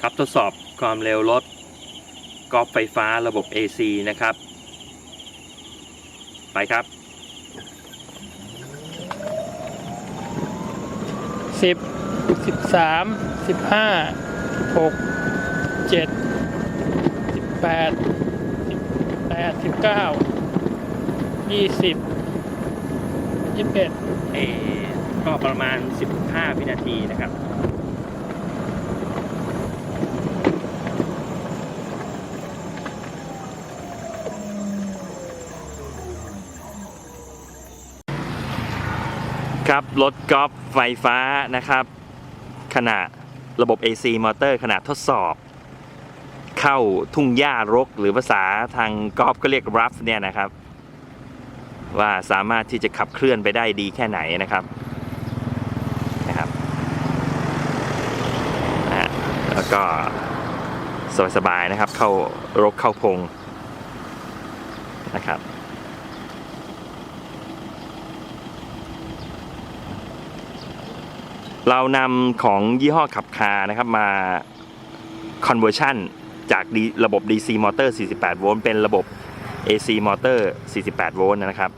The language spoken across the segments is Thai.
ครับทดสอบความเร็วรถกอล์ฟไฟฟ้าระบบ AC นะครับ ไปครับ สิบสิบสามสิบห้าสิบหกเจ็ดสิบแปดสิบแปดสิบเก้ายี่สิบยี่สิบเอ็ดเออก็ประมาณ 15 วินาทีนะครับ ครับรถกอล์ฟไฟฟ้านะครับขนาดระบบ AC มอเตอร์ขนาดทดสอบ เข้าทุ่งหญ้ารก หรือภาษาทางกอล์ฟก็เรียกรัฟเนี่ยนะครับ ว่าสามารถที่จะขับเคลื่อนไปได้ดีแค่ไหนนะครับนะครับนะแล้วก็สบายๆนะครับเข้ารกเข้าพงนะครับ เรานำของยี่ห้อขับคานะครับมา conversion จากระบบ DC มอเตอร์ 48 โวลต์ เป็นระบบ AC มอเตอร์ 48 โวลต์นะครับ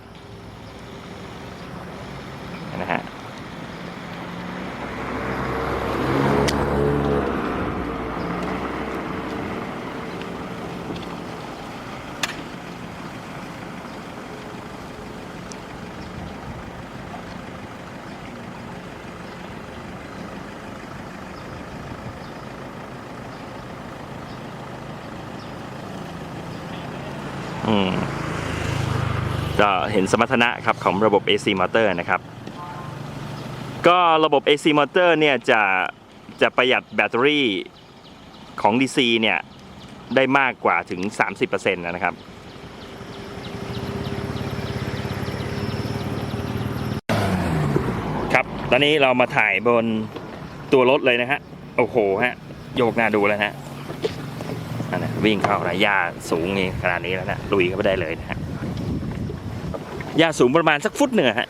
ก็เห็นสมรรถนะครับของระบบ AC motor นะครับ ก็ระบบ AC motor เนี่ยจะจะประหยัดแบตเตอรี่ของ DC เนี่ย ได้มากกว่าถึง 30%นะครับ ครับ ตอนนี้เรามาถ่ายบนตัวรถเลยนะฮะ โอ้โหฮะ โยกหน้าดูแล้วฮะนั่นนะ วิ่งเข้านะหญ้าสูงนี่ขนาดนี้แล้วนะลุยเข้าไปได้เลยนะฮะหญ้าสูงประมาณสักฟุตหนึ่งอะฮะ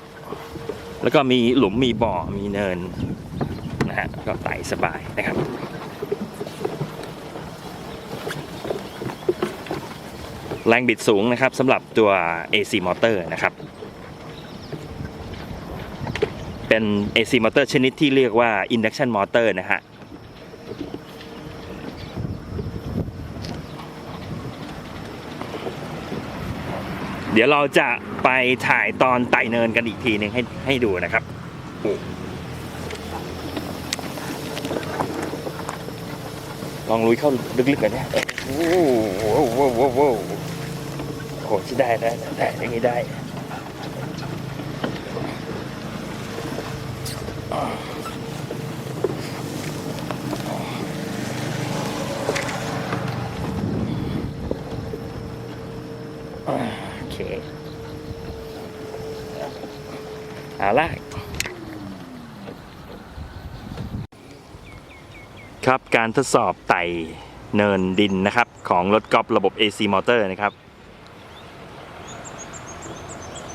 แล้วก็มีหลุมมีบ่อมีเนินนะฮะก็ไต่สบายนะครับแรงบิดสูงนะครับสำหรับตัว AC motor นะครับ เป็น AC motor ชนิดที่เรียกว่า induction motor นะฮะ เดี๋ยวเราจะไปถ่ายตอนไต่เนินกันอีกทีหนึ่งให้ให้ดูนะครับลองลุยเข้าลึกๆกันเนี่ยโอ้โหโอ้โหโอ้โหโอ้โหโอ้โหใช่ได้ได้ได้อย่างนี้ได้ โอเค เอาละ ครับการทดสอบไต่เนินดินนะครับ ของรถกอล์ฟระบบ AC motor นะครับ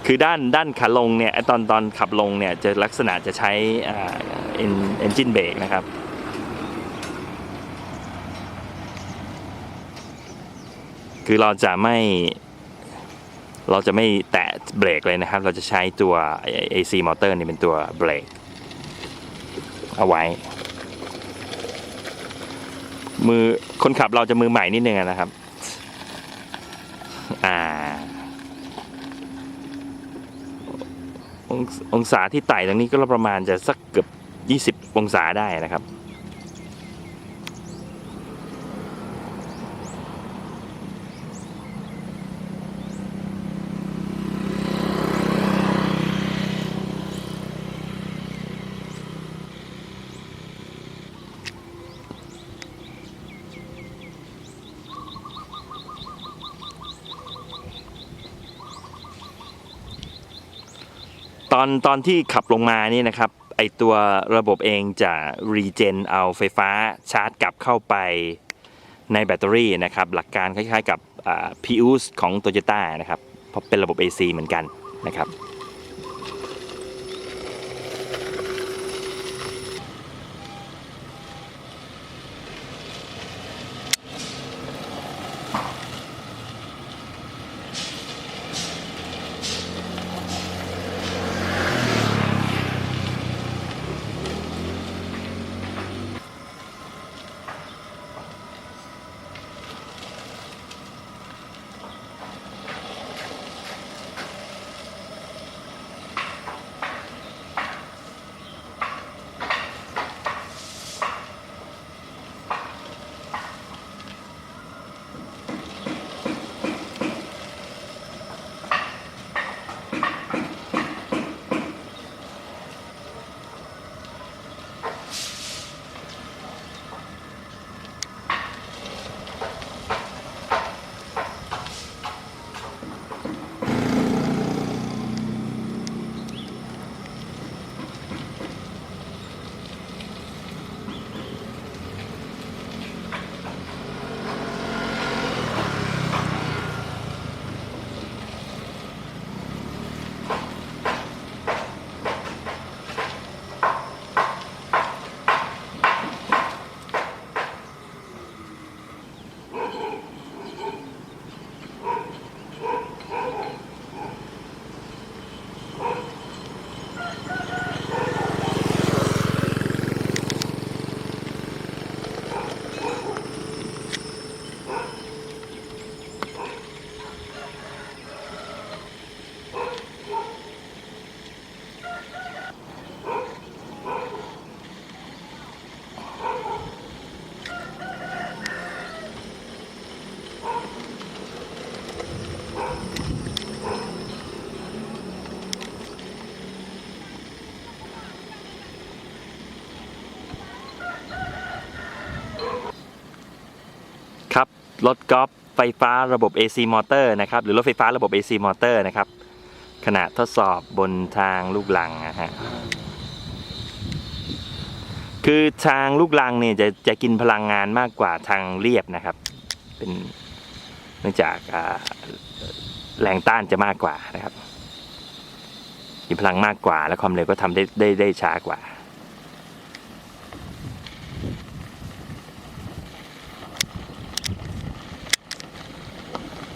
คือด้านด้านขาลงเนี่ยตอนตอนขับลงเนี่ยจะลักษณะจะใช้อ่าเอนจินเบรกนะครับคือเราจะไม่เราจะไม่แตะเบรกเลยนะครับ เราจะใช้ตัว AC motor นี่เป็นตัวเบรกเอาไว้ มือคนขับเราจะมือใหม่นิดนึงนะครับ อ่าององศาที่ไต่ตรงนี้ก็ประมาณจะสักเกือบ 20 องศาได้นะครับ อนตอนที่ขับลงมานี่นะครับไอตัวระบบเองจะรีเจนเอาไฟฟ้าชาร์จกลับเข้าไปในแบตเตอรี่นะครับหลักการคล้ายๆกับอ่า Pius ของโตโยต้านะครับเพราะเป็นระบบ AC เหมือนกันนะครับ รถกอล์ฟไฟฟ้าระบบ AC มอเตอร์นะครับ หรือรถไฟฟ้าระบบ AC มอเตอร์นะครับ ขณะทดสอบบนทางลูกลังนะฮะ คือทางลูกลังเนี่ยจะจะกินพลังงานมากกว่าทางเรียบนะครับ เป็นเนื่องจากแรงต้านจะมากกว่านะครับมีพลังมากกว่าและความเร็วก็ทำได้ได้ได้ช้ากว่า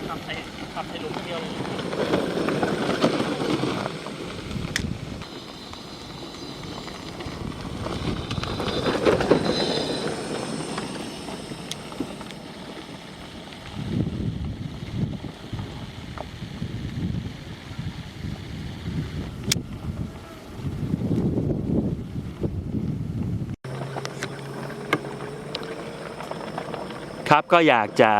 ขับใส่ขับใส่หลุมเดียว ครับก็อยากจะ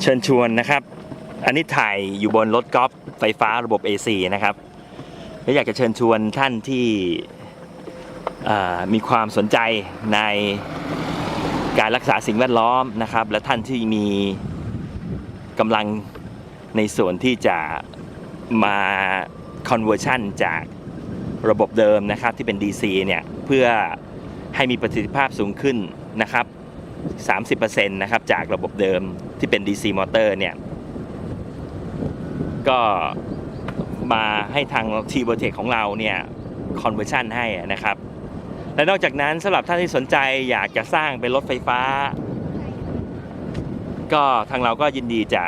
เชิญชวนนะครับ อันนี้ถ่ายอยู่บนรถกอล์ฟไฟฟ้าระบบ AC นะครับและอยากจะเชิญชวนท่านที่มีความสนใจในการรักษาสิ่งแวดล้อมนะครับ และท่านที่มีกำลังในส่วนที่จะมา conversion จากระบบเดิมนะครับที่เป็น DC เนี่ยเพื่อให้มีประสิทธิภาพสูงขึ้นนะครับ 30%นะครับจากระบบเดิมที่เป็น DC มอเตอร์เนี่ย ก็มาให้ทาง t v e r t e c ของเราเนี่ย conversion ให้นะครับ และนอกจากนั้นสำหรับท่านที่สนใจอยากจะสร้างเป็นรถไฟฟ้า ก็ทางเราก็ยินดีจะ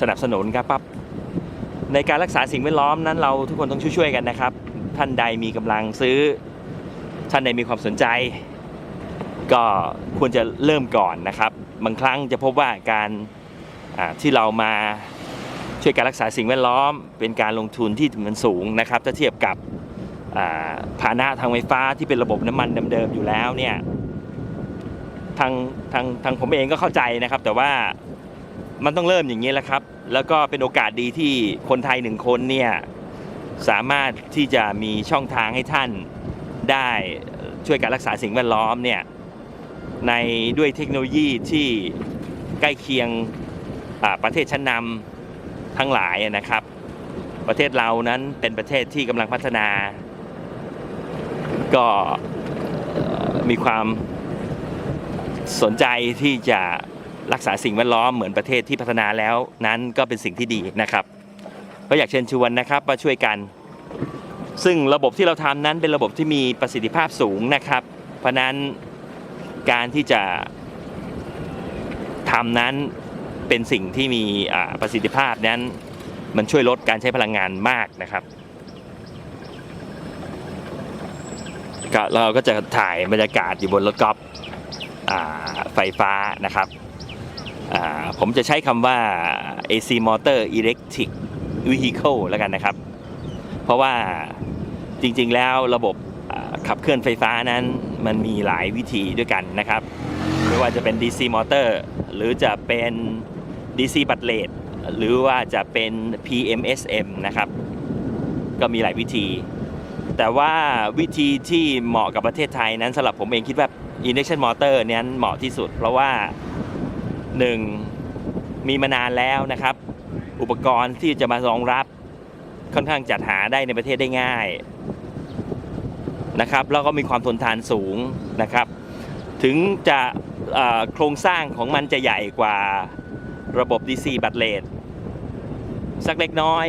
สนับสนุนครับปั๊บในการรักษาสิ่งแวดล้อมนั้นเราทุกคนต้องช่วยๆกันนะครับ ท่านใดมีกำลังซื้อ ท่านใดมีความสนใจ ก็ควรจะเริ่มก่อนนะครับ บางครั้งจะพบว่าการที่เรามาช่วยการรักษาสิ่งแวดล้อม เป็นการลงทุนที่มันสูงนะครับถ้าเทียบกับอ่าพาหนะทางไฟฟ้าที่เป็นระบบน้ำมันเดิมๆอยู่แล้วเนี่ยทางทางทางผมเองก็เข้าใจนะครับ แต่ว่ามันต้องเริ่มอย่างนี้แหละครับ แล้วก็เป็นโอกาสดีที่คนไทยหนึ่งคนเนี่ยสามารถที่จะมีช่องทางให้ท่านได้ช่วยการรักษาสิ่งแวดล้อมเนี่ย ในด้วยเทคโนโลยีที่ใกล้เคียงประเทศชั้นนำทั้งหลายนะครับ ประเทศเรานั้นเป็นประเทศที่กำลังพัฒนา ก็มีความสนใจที่จะรักษาสิ่งแวดล้อมเหมือนประเทศที่พัฒนาแล้วนั้นก็เป็นสิ่งที่ดีนะครับ ก็อยากเชิญชวนนะครับมาช่วยกัน ซึ่งระบบที่เราทำนั้นเป็นระบบที่มีประสิทธิภาพสูงนะครับ เพราะนั้น การที่จะทำนั้นเป็นสิ่งที่มีประสิทธิภาพนั้น มันช่วยลดการใช้พลังงานมากนะครับเราก็จะถ่ายบรรยากาศอยู่บนรถกอล์ฟไฟฟ้านะครับผมจะใช้คำว่า AC Motor Electric Vehicle แล้วกันนะครับ เพราะว่าจริงๆแล้วระบบขับเคลื่อนไฟฟ้านั้น มันมีหลายวิธีด้วยกันนะครับ ไม่ว่าจะเป็น DC มอเตอร์หรือจะเป็น DC บัตเลตหรือว่าจะเป็น PMSM นะครับ ก็มีหลายวิธี แต่ว่าวิธีที่เหมาะกับประเทศไทยนั้นสำหรับผมเองคิดว่า induction motor เนี้ยเหมาะที่สุด เพราะว่า 1. มีมานานแล้วนะครับ อุปกรณ์ที่จะมารองรับค่อนข้างจัดหาได้ในประเทศได้ง่าย นะครับแล้วก็มีความทนทานสูงนะครับ ถึงจะโครงสร้างของมันจะใหญ่กว่าระบบ DC บัตเลตสักเล็กน้อย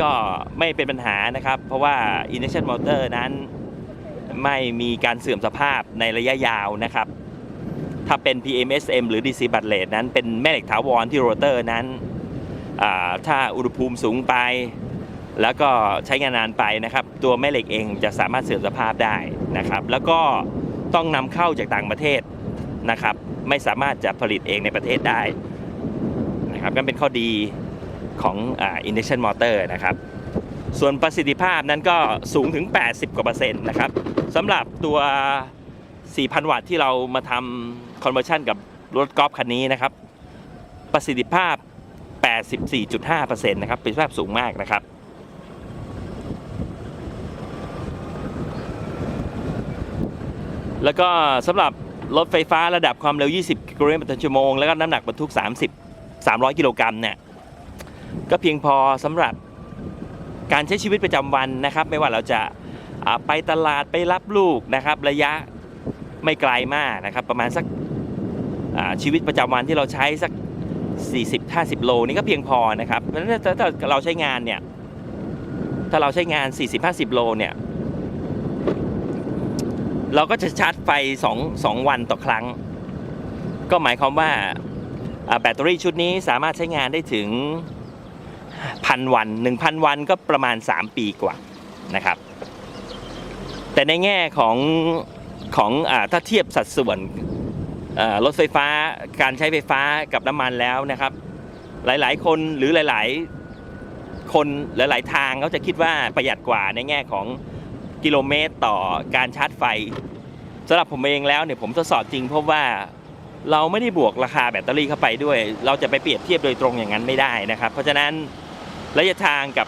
ก็ไม่เป็นปัญหานะครับ เพราะว่า induction motor นั้นไม่มีการเสื่อมสภาพในระยะยาวนะครับ ถ้าเป็น PMSM หรือ DC บัตเลตนั้นเป็นแม่เหล็กถาวรที่โรเตอร์นั้นถ้าอุณหภูมิสูงไป แล้วก็ใช้งานนานไปนะครับ ตัวแม่เหล็กเองจะสามารถเสื่อมสภาพได้นะครับ แล้วก็ต้องนำเข้าจากต่างประเทศนะครับ ไม่สามารถจะผลิตเองในประเทศได้นะครับนั่นเป็นข้อดีของอ่า induction motor นะครับ ส่วนประสิทธิภาพนั้นก็สูงถึง 80 กว่าเปอร์เซ็นต์นะครับสำหรับตัว 4,000 วัตต์ที่เรามาทำ conversion กับรถกอล์ฟคันนี้นะครับ ประสิทธิภาพ 84.5%นะครับประสิทธิภาพสูงมากนะครับ แล้วก็สำหรับรถไฟฟ้าระดับความเร็ว 20 กิโลเมตรต่อชั่วโมง แล้วก็น้ำหนักบรรทุก 30 300 กิโลกรัมเนี่ย ก็เพียงพอสำหรับการใช้ชีวิตประจำวันนะครับ ไม่ว่าเราจะไปตลาดไปรับลูกนะครับ ระยะไม่ไกลมากนะครับ ประมาณสักชีวิตประจำวันที่เราใช้สัก 40-50 โลนี่ก็เพียงพอนะครับเพราะฉะนั้นถ้าถ้าเราใช้งานเนี่ย ถ้าเราใช้งาน 40-50 โลเนี่ย เราก็จะชาร์จไฟ2 2วันต่อครั้ง ก็หมายความว่าแบตเตอรี่ชุดนี้สามารถใช้งานได้ถึงพันวัน 1,000 วันก็ประมาณ 3 ปีกว่านะครับ แต่ในแง่ของของอถ้าเทียบสัดส่วนรถไฟฟ้าการใช้ไฟฟ้ากับน้ำมันแล้วนะครับ หลายๆ คนหรือหลาย ๆ คนหลาย ๆ ทางเขาจะคิดว่าประหยัดกว่าในแง่ของ กิโลเมตรต่อการชาร์จไฟสำหรับผมเองแล้วเนี่ยผมทดสอบจริงพบว่าเราไม่ได้บวกราคาแบตเตอรี่เข้าไปด้วย เราจะไปเปรียบเทียบโดยตรงอย่างนั้นไม่ได้นะครับ เพราะฉะนั้นระยะทางกับ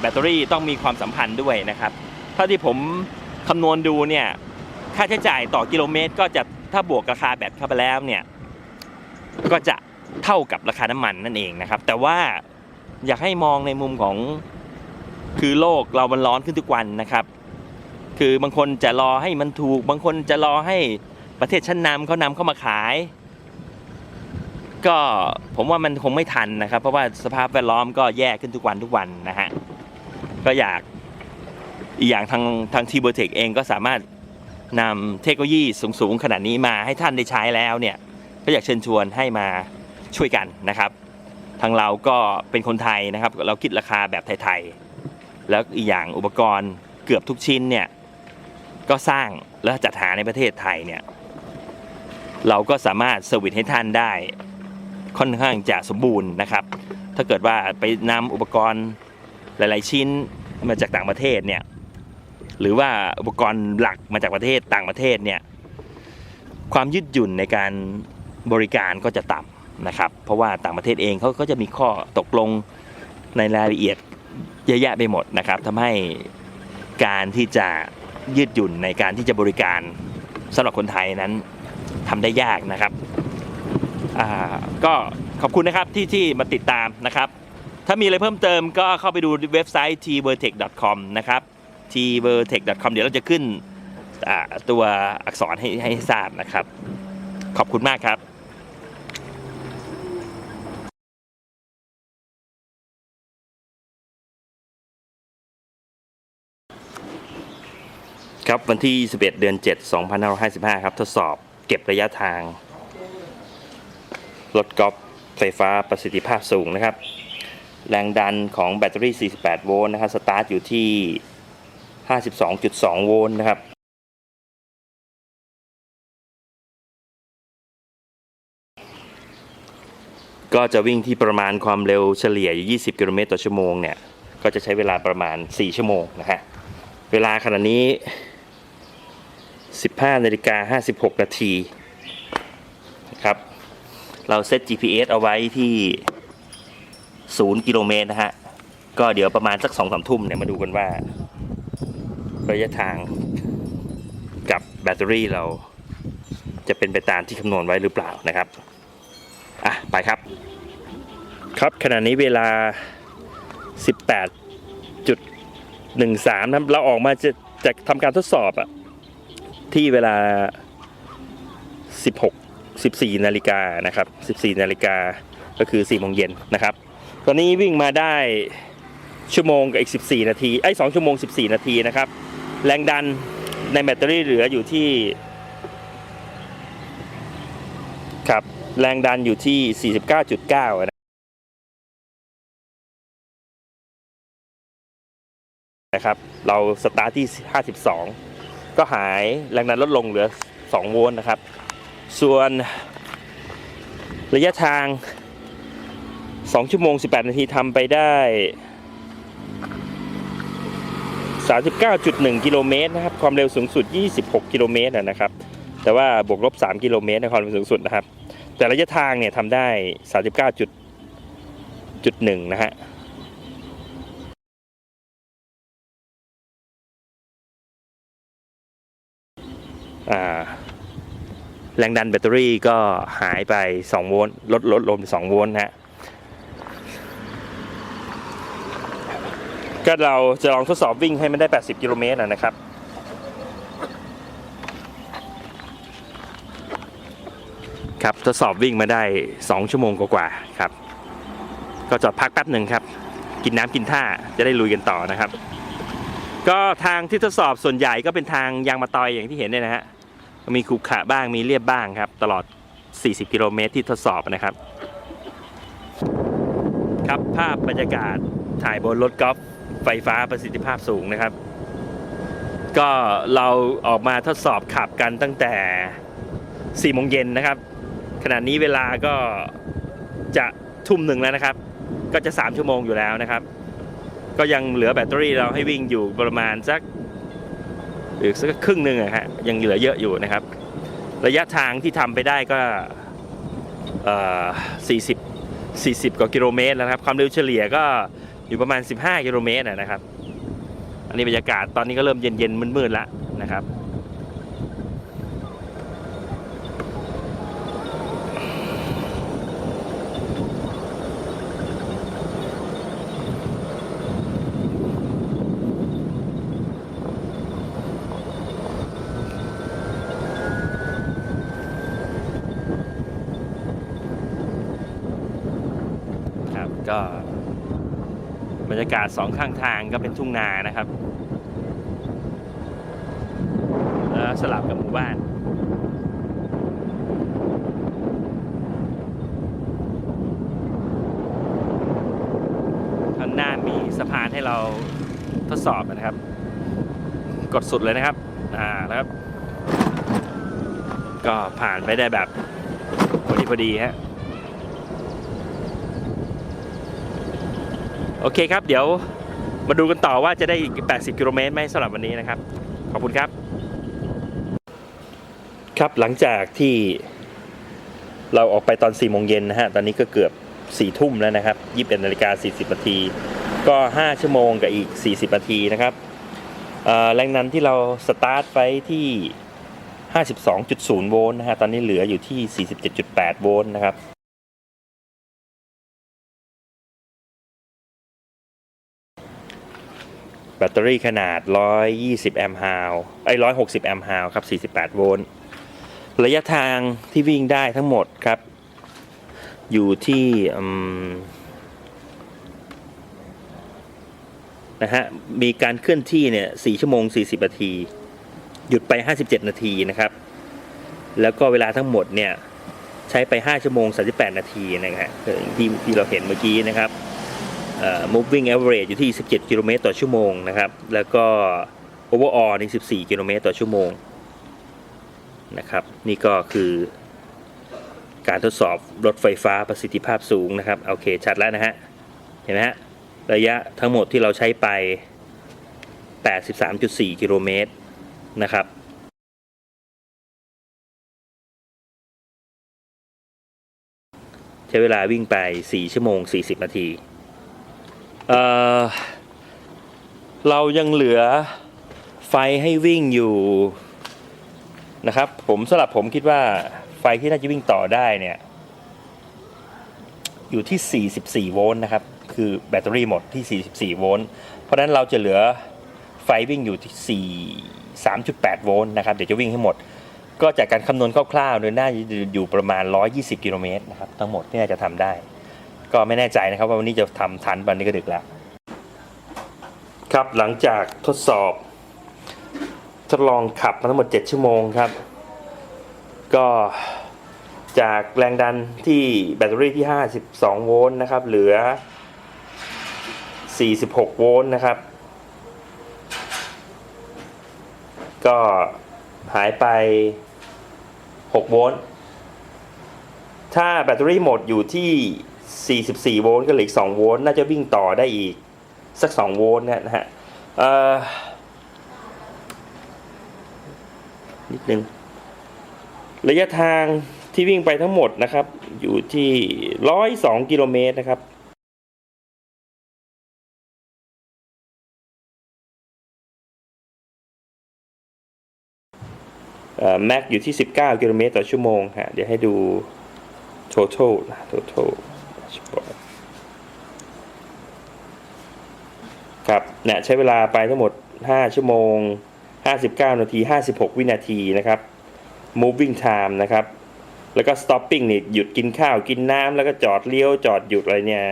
แบตเตอรี่ต้องมีความสัมพันธ์ด้วยนะครับเท่าที่ผมคำนวณดูเนี่ยค่าใช้จ่ายต่อกิโลเมตร ก็จะถ้าบวกราคาแบตเข้าไปแล้วเนี่ยก็จะเท่ากับราคาน้ำมันนั่นเองนะครับ แต่ว่าอยากให้มองในมุมของ คือโลกเรามันร้อนขึ้นทุกวันนะครับ คือบางคนจะรอให้มันถูก บางคนจะรอให้ประเทศชั้นนำเขานำเข้ามาขาย ก็ผมว่ามันคงไม่ทันนะครับ เพราะว่าสภาพแวดล้อมก็แย่ขึ้นทุกวันทุกวันนะฮะก็อยากอีกอย่างทางทางทีเบอร์เทคเองก็สามารถนำเทคโนโลยีสูงๆขนาดนี้มาให้ท่านได้ใช้แล้วเนี่ยก็อยากเชิญชวนให้มาช่วยกันนะครับ ทางเราก็เป็นคนไทยนะครับ เราคิดราคาแบบไทยๆ แล้วอีกอย่างอุปกรณ์เกือบทุกชิ้นเนี่ยก็สร้างและจัดหาในประเทศไทยเนี่ยเราก็สามารถเซอร์วิสให้ท่านได้ค่อนข้างจะสมบูรณ์นะครับ ถ้าเกิดว่าไปนำอุปกรณ์หลาย ๆ ชิ้นมาจากต่างประเทศเนี่ยหรือว่าอุปกรณ์หลักมาจากประเทศต่างประเทศเนี่ยความยืดหยุ่นในการบริการก็จะต่ำนะครับ เพราะว่าต่างประเทศเองเขาก็จะมีข้อตกลงในรายละเอียด เยอะแยะไปหมดนะครับทำให้การที่จะยืดหยุ่นในการที่จะบริการสำหรับคนไทยนั้นทำได้ยากนะครับก็ขอบคุณนะครับที่ที่มาติดตามนะครับ ถ้ามีอะไรเพิ่มเติมก็เข้าไปดูเว็บไซต์ tvertech.com นะครับ tvertech.com เดี๋ยวเราจะขึ้นตัวอักษรให้ให้ทราบนะครับ ขอบคุณมากครับ ครับวันที่11เดือน 7 2555 ครับ ทดสอบเก็บระยะทาง รถกอล์ฟไฟฟ้าประสิทธิภาพสูงนะครับ แรงดันของแบตเตอรี่ 48 โวลต์นะครับ สตาร์ทอยู่ที่ 52.2 โวลต์นะครับก็จะวิ่งที่ประมาณความเร็วเฉลี่ยอยู่20 กิโลเมตรต่อชั่วโมงเนี่ย ก็จะใช้เวลาประมาณ 4 ชั่วโมงนะฮะ เวลาขณะนี้ 15นาฬิกา56นาทีนะครับ เราเซต GPS เอาไว้ที่ 0 กิโลเมตรนะฮะ ก็เดี๋ยวประมาณสัก 2-3 ทุ่มเนี่ยมาดูกันว่า ระยะทางกับแบตเตอรี่เราจะเป็นไปตามที่คำนวณไว้หรือเปล่านะครับ อะ ไปครับ ครับขณะนี้เวลา 18.13นะเราออกมาจะจะทำการทดสอบอะ ที่เวลา 16 14นาฬิกานะครับ14นาฬิกาก็คือ4โมงเย็นนะครับ ตอนนี้วิ่งมาได้ชั่วโมงกับอีก 14 นาทีไอ้2ชั่วโมง 14 นาทีนะครับ แรงดันในแบตเตอรี่เหลืออยู่ที่ครับแรงดันอยู่ที่ 49.9นะนะครับ เราสตาร์ทที่ 52 ก็หายแรงดันลดลงเหลือ 2 โวลต์นะครับ ส่วนระยะทาง 2 ชั่วโมง 18 นาทีทำไปได้ 39.1 กิโลเมตรนะครับ ความเร็วสูงสุด 26 กิโลเมตรนะครับ แต่ว่าบวกลบ 3 กิโลเมตรในความเร็วสูงสุดนะครับ แต่ระยะทางเนี่ยทำได้ 39.1 นะฮะ แรงดันแบตเตอรี่ก็หายไป 2 โวลต์ลดลดลง2โวลต์นะฮะก็เราจะลองทดสอบวิ่งให้มันได้ 80 กิโลเมตรนะนะครับครับทดสอบวิ่งมาได้ 2 ชั่วโมงกว่าๆครับ ก็จอดพักแป๊บหนึ่งครับ กินน้ำกินท่าจะได้ลุยกันต่อนะครับ ก็ทางที่ทดสอบส่วนใหญ่ก็เป็นทางยางมะตอยอย่างที่เห็นเนี่ยนะฮะ มีขรุขระบ้างมีเรียบบ้างครับ ตลอด 40 กิโลเมตรที่ทดสอบนะครับ ครับภาพบรรยากาศถ่ายบนรถกอล์ฟไฟฟ้าประสิทธิภาพสูงนะครับ ก็เราออกมาทดสอบขับกันตั้งแต่4โมงเย็นนะครับ ขณะนี้เวลาก็จะทุ่มหนึ่งแล้วนะครับ ก็จะ 3 ชั่วโมงอยู่แล้วนะครับ ก็ยังเหลือแบตเตอรี่เราให้วิ่งอยู่ประมาณสัก หรือสักครึ่งหนึ่งนะฮะยังเหลือเยอะอยู่นะครับ ระยะทางที่ทำไปได้ก็40 40กว่ากิโลเมตรแล้วครับ ความเร็วเฉลี่ยก็อยู่ประมาณ 15 กิโลเมตรนะครับ อันนี้บรรยากาศตอนนี้ก็เริ่มเย็นๆมืดๆแล้วนะครับ ก็บรรยากาศสองข้างทางก็เป็นทุ่งนานะครับแล้วสลับกับหมู่บ้าน ข้างหน้ามีสะพานให้เราทดสอบนะครับ กดสุดเลยนะครับ อ่าแล้วครับ ก็ผ่านไปได้แบบพอดีพอดีฮะ โอเคครับ เดี๋ยวมาดูกันต่อว่าจะได้อีก 80 กิโลเมตรไหมสำหรับวันนี้นะครับ ขอบคุณครับ ครับหลังจากที่เราออกไปตอน 4 โมงเย็นนะฮะ ตอนนี้ก็เกือบ 4 ทุ่มแล้วนะครับ 21นาฬิกา 40 นาที ก็ 5 ชั่วโมงกับอีก 40 นาทีนะครับแรงนั้นที่เราสตาร์ทไว้ที่ 52.0 โวลต์นะฮะ ตอนนี้เหลืออยู่ที่ 47.8 โวลต์นะครับ แบตเตอรี่ขนาด 120 แอมป์ฮาวไอ้160 แอมป์ฮาวครับ 48 โวลต์ ระยะทางที่วิ่งได้ทั้งหมดครับ อยู่ที่นะฮะ มีการเคลื่อนที่เนี่ย 4 ชั่วโมง 40 นาที หยุดไป 57 นาทีนะครับ แล้วก็เวลาทั้งหมดเนี่ย ใช้ไป 5 ชั่วโมง 38 นาทีนะฮะที่ที่เราเห็นเมื่อกี้นะครับ moving average อยู่ที่ 17 กิโลเมตรต่อชั่วโมงนะครับ แล้วก็ overall นี่ 14 กิโลเมตรต่อชั่วโมงนะครับ นี่ก็คือการทดสอบรถไฟฟ้าประสิทธิภาพสูงนะครับ โอเค ชัดแล้วนะฮะ เห็นไหมฮะ ระยะทั้งหมดที่เราใช้ไป 83.4 กิโลเมตรนะครับใช้เวลาวิ่งไป 4 ชั่วโมง 40 นาที เเรายังเหลือไฟให้วิ่งอยู่นะครับ ผมสำหรับผมคิดว่าไฟที่น่าจะวิ่งต่อได้เนี่ย อยู่ที่ 44 โวลต์นะครับ คือแบตเตอรี่หมดที่ 44 โวลต์เพราะนั้นเราจะเหลือไฟวิ่งอยู่ที่4 3.8 โวลต์นะครับ เดี๋ยวจะวิ่งให้หมด ก็จากการคำนวณคร่าวๆโดยน่าจะอยู่ประมาณ 120 กิโลเมตรนะครับ ทั้งหมดที่น่าจะทำได้ ก็ไม่แน่ใจนะครับว่าวันนี้จะทำทันวันนี้ก็ดึกแล้ว ครับหลังจากทดสอบ ทดลองขับมาทั้งหมด 7 ชั่วโมงครับ ก็จากแรงดันที่แบตเตอรี่ที่ 52 โวลต์นะครับ เหลือ 46 โวลต์นะครับ ก็หายไป 6 โวลต์ ถ้าแบตเตอรี่หมดอยู่ที่ 44 โวลต์ก็เหลืออีก 2 โวลต์น่าจะวิ่งต่อได้อีก สัก 2 โวลต์นะฮะนิดนึงระยะทางที่วิ่งไปทั้งหมดนะครับ อยู่ที่ 102 กิโลเมตรนะครับแม็กอยู่ที่ 19 กิโลเมตรต่อชั่วโมงฮะเดี๋ยวให้ดู total นะ total ครับเนี่ยใช้เวลาไปทั้งหมด 5 ชั่วโมง 59 นาที 56 วินาทีนะครับ moving time นะครับ แล้วก็ stopping นี่หยุดกินข้าวกินน้ำแล้วก็จอดเลี้ยวจอดหยุดอะไรเนี่ย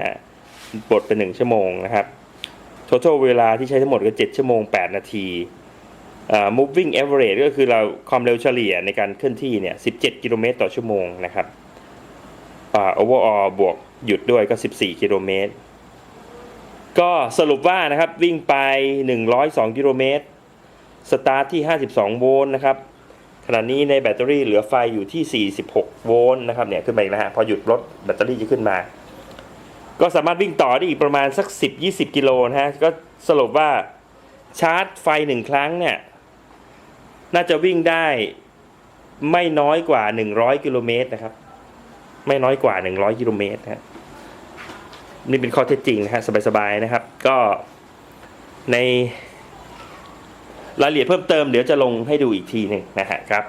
บดเป็น1ชั่วโมงนะครับ total เวลาที่ใช้ทั้งหมดก็ 7 ชั่วโมง 8 นาทีอ่ moving average ก็คือเราความเร็วเฉลี่ยในการเคลื่อนที่เนี่ย 17 กิโลเมตรต่อชั่วโมงนะครับอ่า overall บวก หยุดด้วยก็ 14 กิโลเมตร ก็สรุปว่านะครับวิ่งไป 102 กิโลเมตร สตาร์ทที่ 52 โวลต์นะครับ ขณะนี้ในแบตเตอรี่เหลือไฟอยู่ที่ 46 โวลต์นะครับเนี่ยขึ้นมาอีกแล้วฮะพอหยุดรถแบตเตอรี่จะขึ้นมา ก็สามารถวิ่งต่อได้อีกประมาณสัก 10-20 กิโลนะฮะก็สรุปว่าชาร์จไฟหนึ่งครั้งเนี่ยน่าจะวิ่งได้ไม่น้อยกว่า 100 กิโลเมตรนะครับ ไม่น้อยกว่า 100 กิโลเมตรนะนี่เป็นข้อเท็จจริงนะฮะสบายๆนะครับ ก็ในรายละเอียดเพิ่มเติมเดี๋ยวจะลงให้ดูอีกทีหนึ่งนะฮะครับ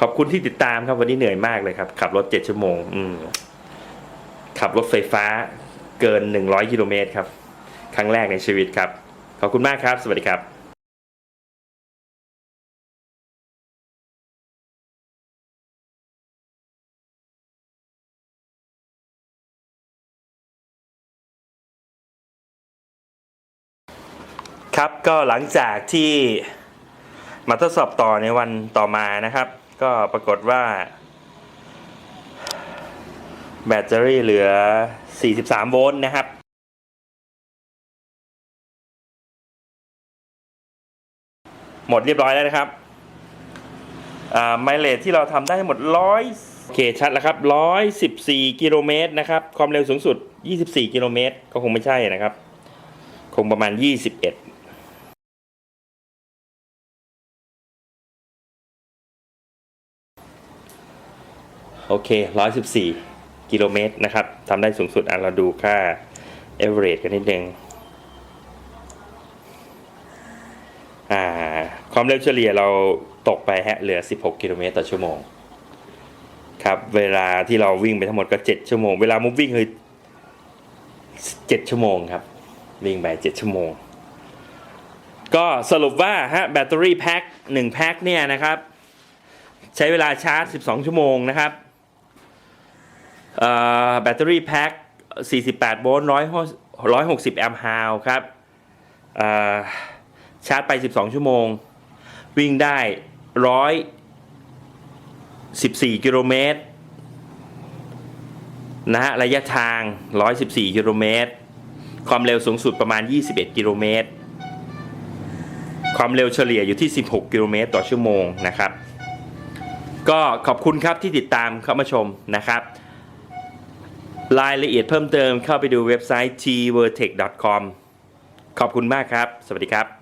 ขอบคุณที่ติดตามครับวันนี้เหนื่อยมากเลยครับ ขับรถ 7 ชั่วโมง อืมขับรถไฟฟ้าเกิน 100 กิโลเมตรครับ ครั้งแรกในชีวิตครับ ขอบคุณมากครับ สวัสดีครับ ครับก็หลังจากที่มาทดสอบต่อในวันต่อมานะครับ ก็ปรากฏว่า แบตเตอรี่เหลือ 43 โวลต์นะครับหมดเรียบร้อยแล้วนะครับไมเลทที่เราทำได้ทั้งหมด100โอเคชัดแล้วครับ114กิโลเมตรนะครับ ความเร็วสูงสุด24กิโลเมตรก็คงไม่ใช่นะครับ คงประมาณ21 โอเค 114 กิโลเมตรนะครับทำได้สูงสุดอะเราดูค่า average กันนิดนึงอ่าความเร็วเฉลี่ยเราตกไปฮะเหลือ 16 กิโลเมตรต่อชั่วโมง ครับเวลาที่เราวิ่งไปทั้งหมดก็ 7 ชั่วโมง เวลา moving คือ 7 ชั่วโมงครับ วิ่งไป 7 ชั่วโมง ก็สรุปว่าฮะแบตเตอรี่แพ็ค1แพ็คเนี่ยนะครับ ใช้เวลาชาร์จ 12 ชั่วโมงนะครับ แบตเตอรี่แพ็ค48 โวลต์100 160 แอมป์ฮาวครับชาร์จไป 12 ชั่วโมง วิ่งได้ 114 กิโลเมตรนะฮะระยะทาง 114 กิโลเมตร ความเร็วสูงสุดประมาณ 21 กิโลเมตร ความเร็วเฉลี่ยอยู่ที่ 16 กิโลเมตรต่อชั่วโมงนะครับ ก็ขอบคุณครับที่ติดตามเข้ามาชมนะครับ รายละเอียดเพิ่มเติมเข้าไปดูเว็บไซต์ tvertech.com ขอบคุณมากครับ สวัสดีครับ